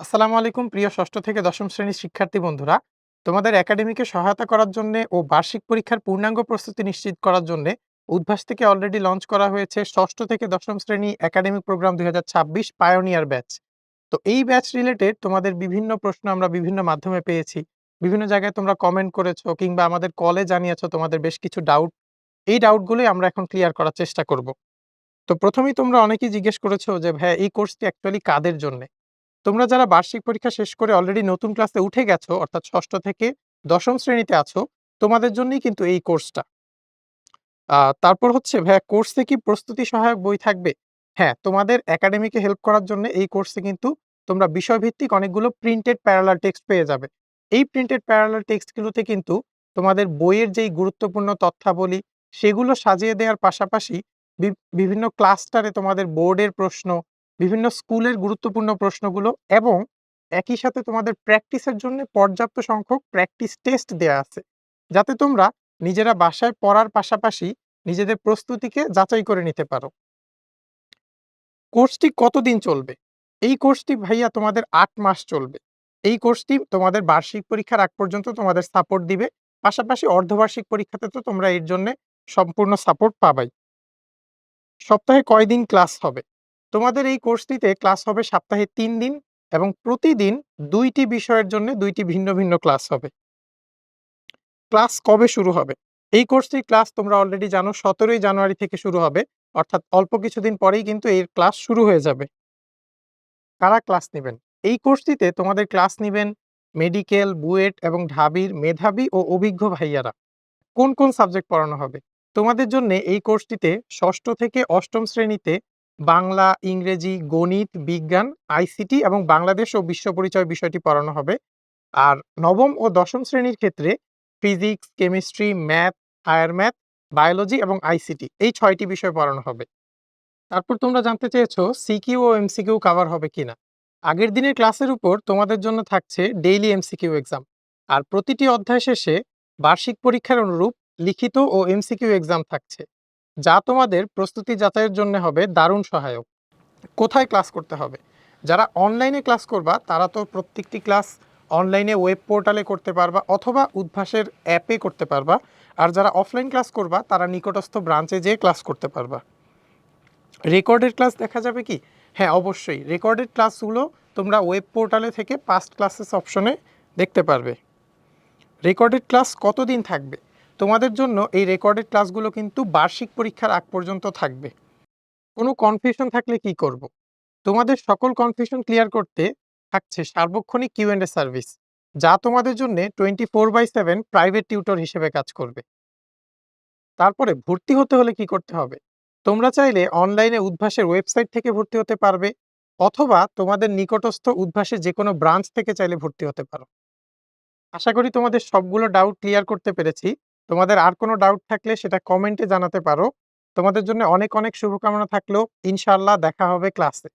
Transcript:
আসসালামু আলাইকুম, প্রিয় ষষ্ঠ থেকে দশম শ্রেণির শিক্ষার্থী বন্ধুরা। তোমাদের একাডেমিকে সহায়তা করার জন্য ও বার্ষিক পরীক্ষার পূর্ণাঙ্গ প্রস্তুতি নিশ্চিত করার জন্য উদ্ভাস থেকে অলরেডি লঞ্চ করা হয়েছে ষষ্ঠ থেকে দশম শ্রেণি একাডেমিক প্রোগ্রাম দুই হাজার ছাব্বিশ পায়োনিয়ার ব্যাচ তো এই ব্যাচ রিলেটেড তোমাদের বিভিন্ন প্রশ্ন আমরা বিভিন্ন মাধ্যমে পেয়েছি। বিভিন্ন জায়গায় তোমরা কমেন্ট করেছ কিংবা আমাদের কলে জানিয়েছো, তোমাদের বেশ কিছু ডাউট এই ডাউটগুলোই আমরা এখন ক্লিয়ার করার চেষ্টা করব। তো প্রথমেই তোমরা অনেকেই জিজ্ঞেস করেছ যে ভাইয়া এই কোর্সটি অ্যাকচুয়ালি কাদের জন্য? তোমরা যারা বার্ষিক পরীক্ষা শেষ করে অলরেডি নতুন ক্লাসে উঠে গেছো, অর্থাৎ ষষ্ঠ থেকে দশম শ্রেণীতে আছো, তোমাদের জন্যই কিন্তু এই কোর্সটা তারপর হচ্ছে, ভাইয়া কোর্সে কি প্রস্তুতি সহায়ক বই থাকবে? হ্যাঁ তোমাদের একাডেমিকে হেল্প করার জন্য এই কোর্সে কিন্তু তোমরা বিষয়ভিত্তিক অনেকগুলো প্রিন্টেড প্যারালাল টেক্সট পেয়ে যাবে। এই প্রিন্টেড প্যারালাল টেক্সটগুলোতে কিন্তু তোমাদের বইয়ের যেই গুরুত্বপূর্ণ তথ্যাবলী, সেগুলো সাজিয়ে দেওয়ার পাশাপাশি বিভিন্ন ক্লাস্টারে তোমাদের বোর্ডের প্রশ্ন বিভিন্ন স্কুলের গুরুত্বপূর্ণ প্রশ্নগুলো এবং একই সাথে তোমাদের প্র্যাকটিসের জন্য পর্যাপ্ত সংখ্যক প্র্যাকটিস টেস্ট দেয়া আছে। যাতে তোমরা নিজেরা বাসায় পড়ার পাশাপাশি নিজেদের প্রস্তুতিকে যাচাই করে নিতে পারো। কোর্সটি কতদিন চলবে? এই কোর্সটি ভাইয়া তোমাদের আট মাস চলবে। এই কোর্সটি তোমাদের বার্ষিক পরীক্ষার আগ পর্যন্ত তোমাদের সাপোর্ট দিবে। পাশাপাশি অর্ধবার্ষিক পরীক্ষাতে তো তোমরা এর জন্য সম্পূর্ণ সাপোর্ট পাবাই। সপ্তাহে কয়দিন ক্লাস হবে? তোমাদের এই কোর্সটিতে ক্লাস হবে সপ্তাহে তিন দিন এবং প্রতিদিন দুইটি বিষয়ের জন্য দুইটি ভিন্ন ভিন্ন ক্লাস হবে। ক্লাস কবে শুরু হবে? এই কোর্সটির ক্লাস তোমরা অলরেডি জানো, সতেরোই জানুয়ারি থেকে শুরু হবে, অর্থাৎ অল্প কিছুদিন পরেই কিন্তু এর ক্লাস শুরু হয়ে যাবে। কারা ক্লাস নেবেন? এই কোর্সটিতে তোমাদের ক্লাস নেবেন মেডিকেল বুয়েট এবং ঢাবির মেধাবী ও অভিজ্ঞ ভাইয়ারা। কোন কোন সাবজেক্ট পড়ানো হবে? তোমাদের জন্য এই কোর্সটিতে ষষ্ঠ থেকে অষ্টম শ্রেণীতে বাংলা, ইংরেজি, গণিত, বিজ্ঞান, আইসিটি এবং বাংলাদেশ ও বিশ্ব পরিচয় বিষয়টি পড়ানো হবে। আর নবম ও দশম শ্রেণির ক্ষেত্রে physics, chemistry, math, higher math, biology এবং আইসিটি এই ছয়টি বিষয় পড়ানো হবে। তারপর তোমরা জানতে চেয়েছো সিকিউ ও এমসিকিউ কাভার হবে কিনা। আগের দিনের ক্লাসের উপর তোমাদের জন্য থাকছে ডেইলি এমসিকিউ এক্সাম আর প্রতিটি অধ্যায় শেষে বার্ষিক পরীক্ষার অনুরূপ লিখিত ও এমসিকিউ এক্সাম থাকছে। যা তোমাদের প্রস্তুতি যাচাইয়ের জন্য হবে দারুণ সহায়ক। কোথায় ক্লাস করতে হবে? যারা অনলাইনে ক্লাস করবা, তারা তো প্রত্যেকটি ক্লাস অনলাইনে ওয়েব পোর্টালে করতে পারবা অথবা উদ্ভাসের অ্যাপে করতে পারবা। আর যারা অফলাইন ক্লাস করবা, তারা নিকটস্থ ব্রাঞ্চে যেয়ে ক্লাস করতে পারবা। রেকর্ডেড ক্লাস দেখা যাবে কি? হ্যাঁ অবশ্যই। রেকর্ডেড ক্লাসগুলো তোমরা ওয়েব পোর্টালে থেকে পাস্ট ক্লাসেস অপশনে দেখতে পারবে। রেকর্ডেড ক্লাস কতদিন থাকবে? তোমাদের জন্য এই রেকর্ডেড ক্লাসগুলো কিন্তু বার্ষিক পরীক্ষার আগ পর্যন্ত থাকবে। কোনো কনফিউশন থাকলে কি করব? তোমাদের সকল কনফিউশন ক্লিয়ার করতে থাকছে সার্বক্ষণিক কিউ এন্ড সার্ভিস যা তোমাদের জন্য twenty four by seven private tutor হিসেবে কাজ করবে। তারপরে ভর্তি হতে হলে কি করতে হবে? তোমরা চাইলে অনলাইনে উদ্ভাসের ওয়েবসাইট থেকে ভর্তি হতে পারবে, অথবা তোমাদের নিকটস্থ উদ্ভাসের যে কোনো ব্রাঞ্চ থেকে চাইলে ভর্তি হতে পারো। আশা করি তোমাদের সবগুলো ডাউট ক্লিয়ার করতে পেরেছি। তোমাদের আর কোনো ডাউট থাকলে সেটা কমেন্টে জানাতে পারো। তোমাদের জন্য অনেক অনেক শুভকামনা থাকল ইনশাল্লাহ দেখা হবে ক্লাসে